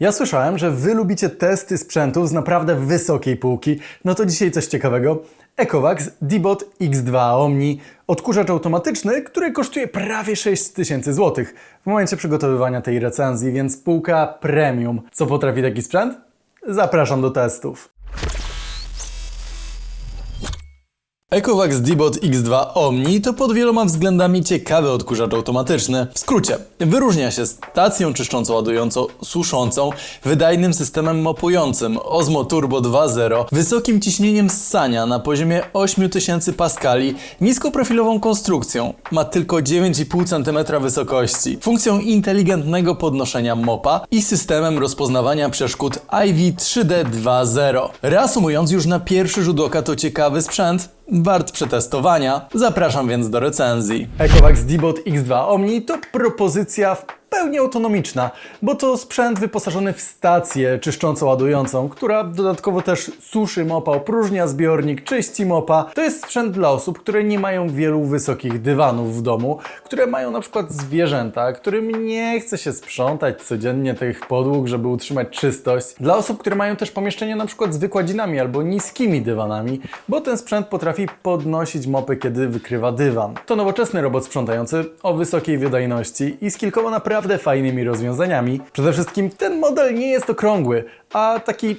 Ja słyszałem, że wy lubicie testy sprzętów z naprawdę wysokiej półki. No to dzisiaj coś ciekawego. Ecovacs Dbot X2 Omni. Odkurzacz automatyczny, który kosztuje prawie 6000 zł w momencie przygotowywania tej recenzji, więc półka premium. Co potrafi taki sprzęt? Zapraszam do testów. Ecovacs Dbot X2 Omni to pod wieloma względami ciekawy odkurzacz automatyczny. W skrócie, wyróżnia się stacją czyszcząco ładującą, suszącą, wydajnym systemem mopującym Osmo Turbo 2.0, wysokim ciśnieniem ssania na poziomie 8000 paskali, niskoprofilową konstrukcją, ma tylko 9,5 cm wysokości, funkcją inteligentnego podnoszenia mopa i systemem rozpoznawania przeszkód IV 3D 2.0. Reasumując już na pierwszy rzut oka to ciekawy sprzęt, Wart przetestowania. Zapraszam więc do recenzji. Ecovacs Dbot X2 Omni to propozycja w pełni autonomiczna, bo to sprzęt wyposażony w stację czyszcząco ładującą, która dodatkowo też suszy mopa, opróżnia zbiornik, czyści mopa. To jest sprzęt dla osób, które nie mają wielu wysokich dywanów w domu, które mają na przykład zwierzęta, którym nie chce się sprzątać codziennie tych podłóg, żeby utrzymać czystość. Dla osób, które mają też pomieszczenia na przykład z wykładzinami albo niskimi dywanami, bo ten sprzęt potrafi podnosić mopy, kiedy wykrywa dywan. To nowoczesny robot sprzątający o wysokiej wydajności i z kilkoma naprawdę fajnymi rozwiązaniami. Przede wszystkim ten model nie jest okrągły, a taki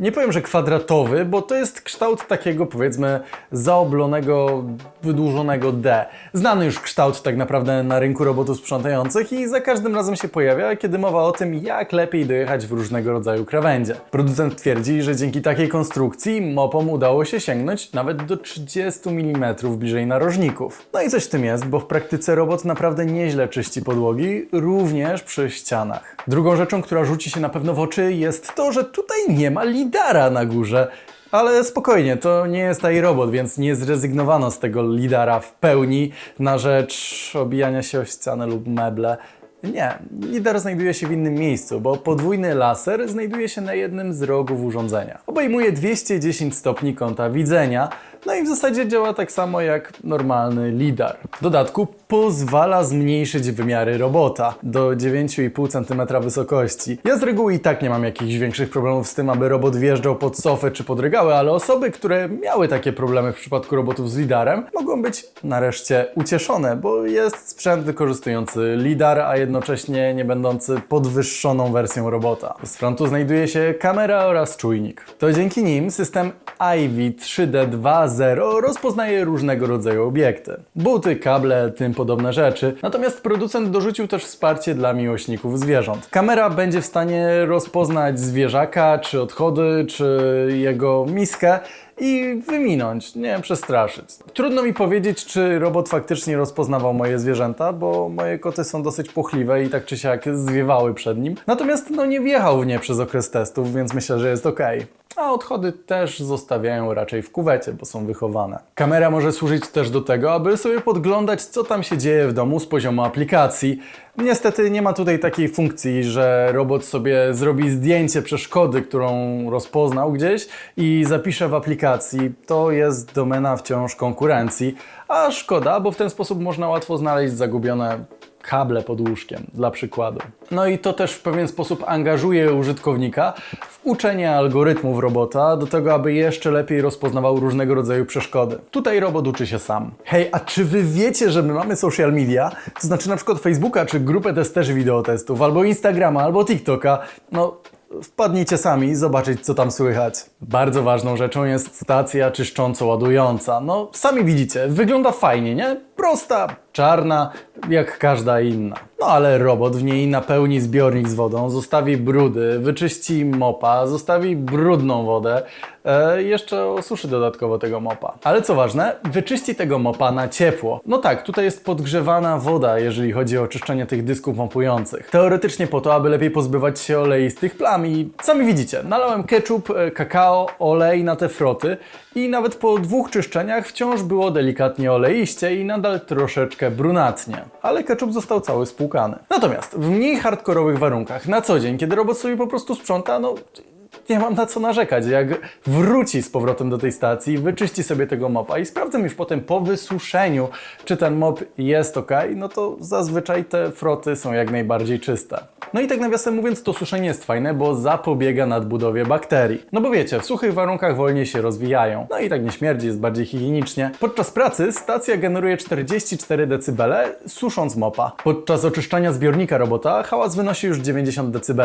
nie powiem, że kwadratowy, bo to jest kształt takiego powiedzmy zaoblonego, wydłużonego D. Znany już kształt tak naprawdę na rynku robotów sprzątających i za każdym razem się pojawia, kiedy mowa o tym, jak lepiej dojechać w różnego rodzaju krawędzie. Producent twierdzi, że dzięki takiej konstrukcji mopom udało się sięgnąć nawet do 30 mm bliżej narożników. No i coś w tym jest, bo w praktyce robot naprawdę nieźle czyści podłogi, również przy ścianach. Drugą rzeczą, która rzuci się na pewno w oczy jest to, że tutaj nie ma lidara na górze. Ale spokojnie, to nie jest AI robot, więc nie zrezygnowano z tego lidara w pełni na rzecz obijania się o ścianę lub meble. Nie, lidar znajduje się w innym miejscu, bo podwójny laser znajduje się na jednym z rogów urządzenia. Obejmuje 210 stopni kąta widzenia, no i w zasadzie działa tak samo jak normalny lidar. W dodatku pozwala zmniejszyć wymiary robota do 9,5 cm wysokości. Ja z reguły i tak nie mam jakichś większych problemów z tym, aby robot wjeżdżał pod sofę czy pod regały, ale osoby, które miały takie problemy w przypadku robotów z lidarem, mogą być nareszcie ucieszone, bo jest sprzęt wykorzystujący lidar, a jednocześnie nie będący podwyższoną wersją robota. Z frontu znajduje się kamera oraz czujnik. To dzięki nim system IV 3D 2.0 rozpoznaje różnego rodzaju obiekty. Buty, kable, tym podobne rzeczy. Natomiast producent dorzucił też wsparcie dla miłośników zwierząt. Kamera będzie w stanie rozpoznać zwierzaka, czy odchody, czy jego miskę i wyminąć, nie przestraszyć. Trudno mi powiedzieć, czy robot faktycznie rozpoznawał moje zwierzęta, bo moje koty są dosyć płochliwe i tak czy siak zwiewały przed nim. Natomiast no nie wjechał w nie przez okres testów, więc myślę, że jest ok. A odchody też zostawiają raczej w kuwecie, bo są wychowane. Kamera może służyć też do tego, aby sobie podglądać, co tam się dzieje w domu z poziomu aplikacji. Niestety nie ma tutaj takiej funkcji, że robot sobie zrobi zdjęcie przeszkody, którą rozpoznał gdzieś i zapisze w aplikacji. To jest domena wciąż konkurencji, a szkoda, bo w ten sposób można łatwo znaleźć zagubione kable pod łóżkiem, dla przykładu. No i to też w pewien sposób angażuje użytkownika w uczenie algorytmów robota do tego, aby jeszcze lepiej rozpoznawał różnego rodzaju przeszkody. Tutaj robot uczy się sam. Hej, a czy wy wiecie, że my mamy social media? To znaczy na przykład Facebooka, czy grupę testerzy wideotestów, albo Instagrama, albo TikToka. No, Wpadnijcie sami zobaczyć, co tam słychać. Bardzo ważną rzeczą jest stacja czyszcząco-ładująca. No, sami widzicie, wygląda fajnie, nie? Prosta, czarna, jak każda inna. No ale robot w niej napełni zbiornik z wodą, zostawi brudy, wyczyści mopa, zostawi brudną wodę, e, jeszcze osuszy dodatkowo tego mopa. Ale co ważne, wyczyści tego mopa na ciepło. No tak, tutaj jest podgrzewana woda, jeżeli chodzi o czyszczenie tych dysków mopujących. Teoretycznie po to, aby lepiej pozbywać się oleistych plam i sami widzicie, nalałem ketchup, e, kakao, olej na te froty i nawet po dwóch czyszczeniach wciąż było delikatnie oleiście i nadal troszeczkę brunatnie. Ale ketchup został cały spłukany. Natomiast w mniej hardkorowych warunkach, na co dzień, kiedy robot sobie po prostu sprząta, no nie mam na co narzekać. Jak wróci z powrotem do tej stacji, wyczyści sobie tego mopa i sprawdzę już potem po wysuszeniu, czy ten mop jest ok, no to zazwyczaj te froty są jak najbardziej czyste. No i tak nawiasem mówiąc, to suszenie jest fajne, bo zapobiega nadbudowie bakterii. No bo wiecie, w suchych warunkach wolniej się rozwijają. No i tak nie śmierdzi, jest bardziej higienicznie. Podczas pracy stacja generuje 44 dB, susząc mopa. Podczas oczyszczania zbiornika robota hałas wynosi już 90 dB.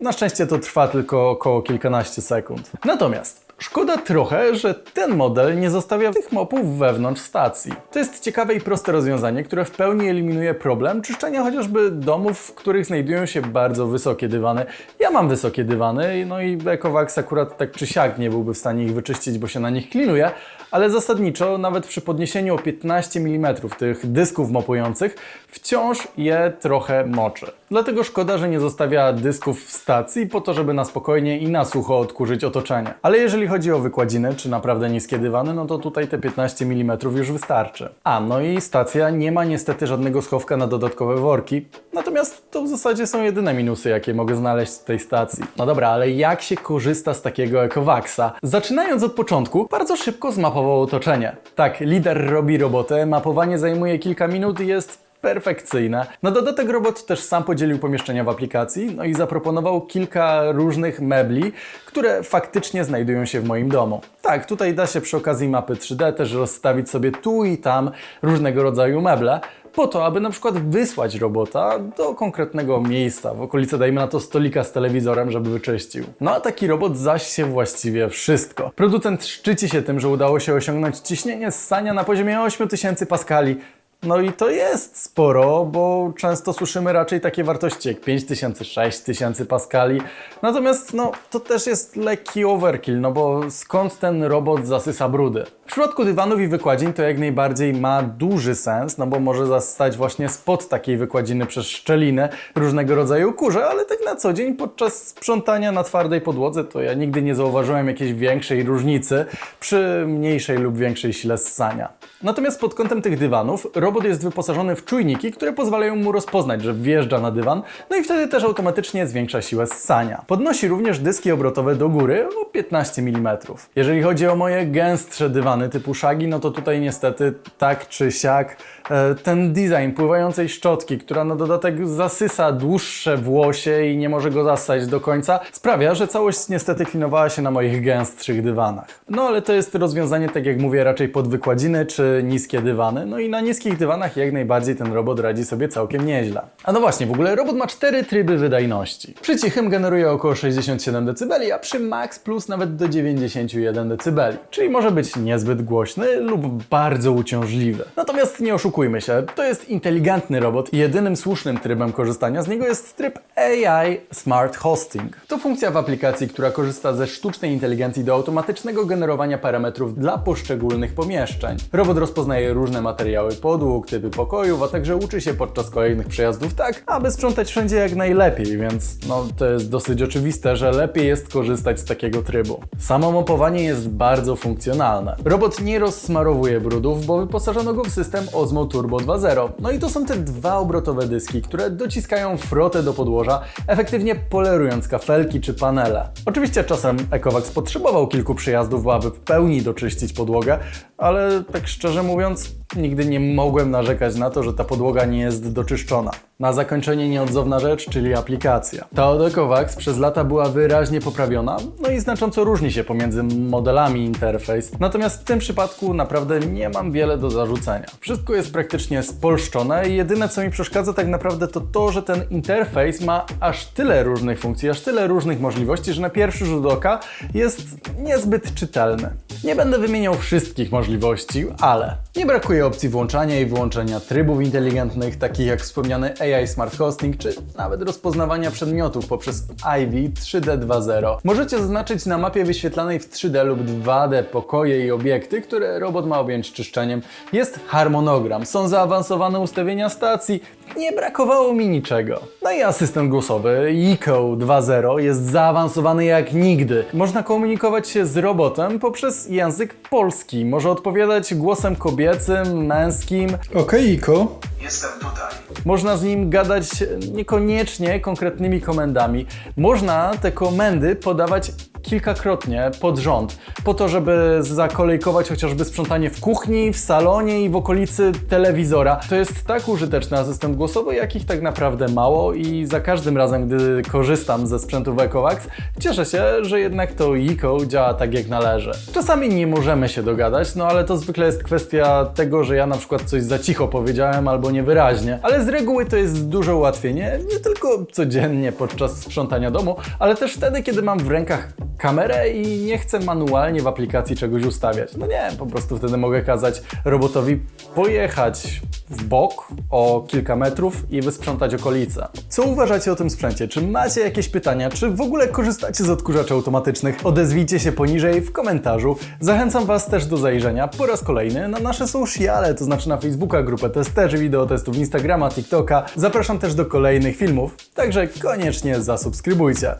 Na szczęście to trwa tylko około kilkanaście sekund. Natomiast Szkoda trochę, że ten model nie zostawia tych mopów wewnątrz stacji. To jest ciekawe i proste rozwiązanie, które w pełni eliminuje problem czyszczenia chociażby domów, w których znajdują się bardzo wysokie dywany. Mam wysokie dywany, no i Ecovax akurat tak czy siak nie byłby w stanie ich wyczyścić, bo się na nich klinuje, ale zasadniczo nawet przy podniesieniu o 15 mm tych dysków mopujących wciąż je trochę moczy. Dlatego szkoda, że nie zostawia dysków w stacji po to, żeby na spokojnie i na sucho odkurzyć otoczenie. Ale jeżeli chodzi o wykładziny czy naprawdę niskie dywany, no to tutaj te 15 mm już wystarczy. A, no i stacja nie ma niestety żadnego schowka na dodatkowe worki, natomiast to w zasadzie są jedyne minusy, jakie mogę znaleźć w tej stacji. No dobra, ale jak się korzysta z takiego Ecovaxa? Zaczynając od początku, bardzo szybko zmapował otoczenie. Tak, lider robi robotę, mapowanie zajmuje kilka minut i jest perfekcyjne. Na dodatek robot też sam podzielił pomieszczenia w aplikacji, no i zaproponował kilka różnych mebli, które faktycznie znajdują się w moim domu. Tak, tutaj da się przy okazji mapy 3D też rozstawić sobie tu i tam różnego rodzaju meble, po to, aby na przykład wysłać robota do konkretnego miejsca, w okolicy dajmy na to stolika z telewizorem, żeby wyczyścił. No a taki robot zaś się właściwie wszystko. Producent szczyci się tym, że udało się osiągnąć ciśnienie ssania na poziomie 8000 paskali, no i to jest sporo, bo często słyszymy raczej takie wartości jak 5000, 6000 paskali. Natomiast no, to też jest lekki overkill, no bo skąd ten robot zasysa brudy? W przypadku dywanów i wykładzin to jak najbardziej ma duży sens, no bo może zastać właśnie spod takiej wykładziny przez szczeliny różnego rodzaju kurze, ale tak na co dzień podczas sprzątania na twardej podłodze to ja nigdy nie zauważyłem jakiejś większej różnicy przy mniejszej lub większej sile ssania. Natomiast pod kątem tych dywanów robot jest wyposażony w czujniki, które pozwalają mu rozpoznać, że wjeżdża na dywan, no i wtedy też automatycznie zwiększa siłę ssania. Podnosi również dyski obrotowe do góry o 15 mm. Jeżeli chodzi o moje gęstsze dywany typu shagi, no to tutaj niestety tak czy siak e, ten design pływającej szczotki, która na dodatek zasysa dłuższe włosie i nie może go zastać do końca, sprawia, że całość niestety klinowała się na moich gęstszych dywanach. No ale to jest rozwiązanie, tak jak mówię, raczej pod wykładziny czy niskie dywany. No i na niskich dywanach jak najbardziej ten robot radzi sobie całkiem nieźle. A no właśnie, w ogóle robot ma cztery tryby wydajności. Przy cichym generuje około 67 dB, a przy max plus nawet do 91 dB. Czyli może być niezbyt głośny lub bardzo uciążliwy. Natomiast nie oszukujmy się, to jest inteligentny robot i jedynym słusznym trybem korzystania z niego jest tryb AI Smart Hosting. To funkcja w aplikacji, która korzysta ze sztucznej inteligencji do automatycznego generowania parametrów dla poszczególnych pomieszczeń. Robot rozpoznaje różne materiały podłóg, typy pokojów, a także uczy się podczas kolejnych przejazdów tak, aby sprzątać wszędzie jak najlepiej, więc no to jest dosyć oczywiste, że lepiej jest korzystać z takiego trybu. Samo mopowanie jest bardzo funkcjonalne. Robot nie rozsmarowuje brudów, bo wyposażono go w system Osmo Turbo 2.0. No i to są te dwa obrotowe dyski, które dociskają frotę do podłoża, efektywnie polerując kafelki czy panele. Oczywiście czasem Ecovax potrzebował kilku przejazdów, aby w pełni doczyścić podłogę, ale tak szczerze mówiąc, nigdy nie mogłem narzekać na to, że ta podłoga nie jest doczyszczona. Na zakończenie nieodzowna rzecz, czyli aplikacja. Ta od Ecovax przez lata była wyraźnie poprawiona, no i znacząco różni się pomiędzy modelami interfejs. Natomiast w tym przypadku naprawdę nie mam wiele do zarzucenia. Wszystko jest praktycznie spolszczone i jedyne co mi przeszkadza tak naprawdę to to, że ten interfejs ma aż tyle różnych funkcji, aż tyle różnych możliwości, że na pierwszy rzut oka jest niezbyt czytelny. Nie będę wymieniał wszystkich możliwości, ale nie brakuje opcji włączania i wyłączenia trybów inteligentnych, takich jak wspomniany AI Smart Hosting, czy nawet rozpoznawania przedmiotów poprzez Ivy 3D 2.0. Możecie zaznaczyć na mapie wyświetlanej w 3D lub 2D pokoje i obiekty, które robot ma objąć czyszczeniem. Jest harmonogram, są zaawansowane ustawienia stacji, nie brakowało mi niczego. No i asystent głosowy Eco 2.0 jest zaawansowany jak nigdy. Można komunikować się z robotem poprzez język polski. Może odpowiadać głosem kobiecym, męskim. Okej, Iko. Jestem tutaj. Można z nim gadać niekoniecznie konkretnymi komendami. Można te komendy podawać kilkakrotnie pod rząd, po to, żeby zakolejkować chociażby sprzątanie w kuchni, w salonie i w okolicy telewizora. To jest tak użyteczny asystent głosowy, jakich tak naprawdę mało i za każdym razem, gdy korzystam ze sprzętu Ecovax, cieszę się, że jednak to Eco działa tak jak należy. Czasami nie możemy się dogadać, no ale to zwykle jest kwestia tego, że ja na przykład coś za cicho powiedziałem albo niewyraźnie, ale z reguły to jest duże ułatwienie, nie tylko codziennie podczas sprzątania domu, ale też wtedy, kiedy mam w rękach kamerę i nie chcę manualnie w aplikacji czegoś ustawiać. No nie, po prostu wtedy mogę kazać robotowi pojechać w bok o kilka metrów i wysprzątać okolice. Co uważacie o tym sprzęcie? Czy macie jakieś pytania? Czy w ogóle korzystacie z odkurzaczy automatycznych? Odezwijcie się poniżej w komentarzu. Zachęcam Was też do zajrzenia po raz kolejny na nasze sociale, to znaczy na Facebooka, grupę testerzy, wideotestów, Instagrama, TikToka. Zapraszam też do kolejnych filmów, także koniecznie zasubskrybujcie.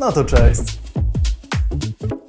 No to cześć! Thank you.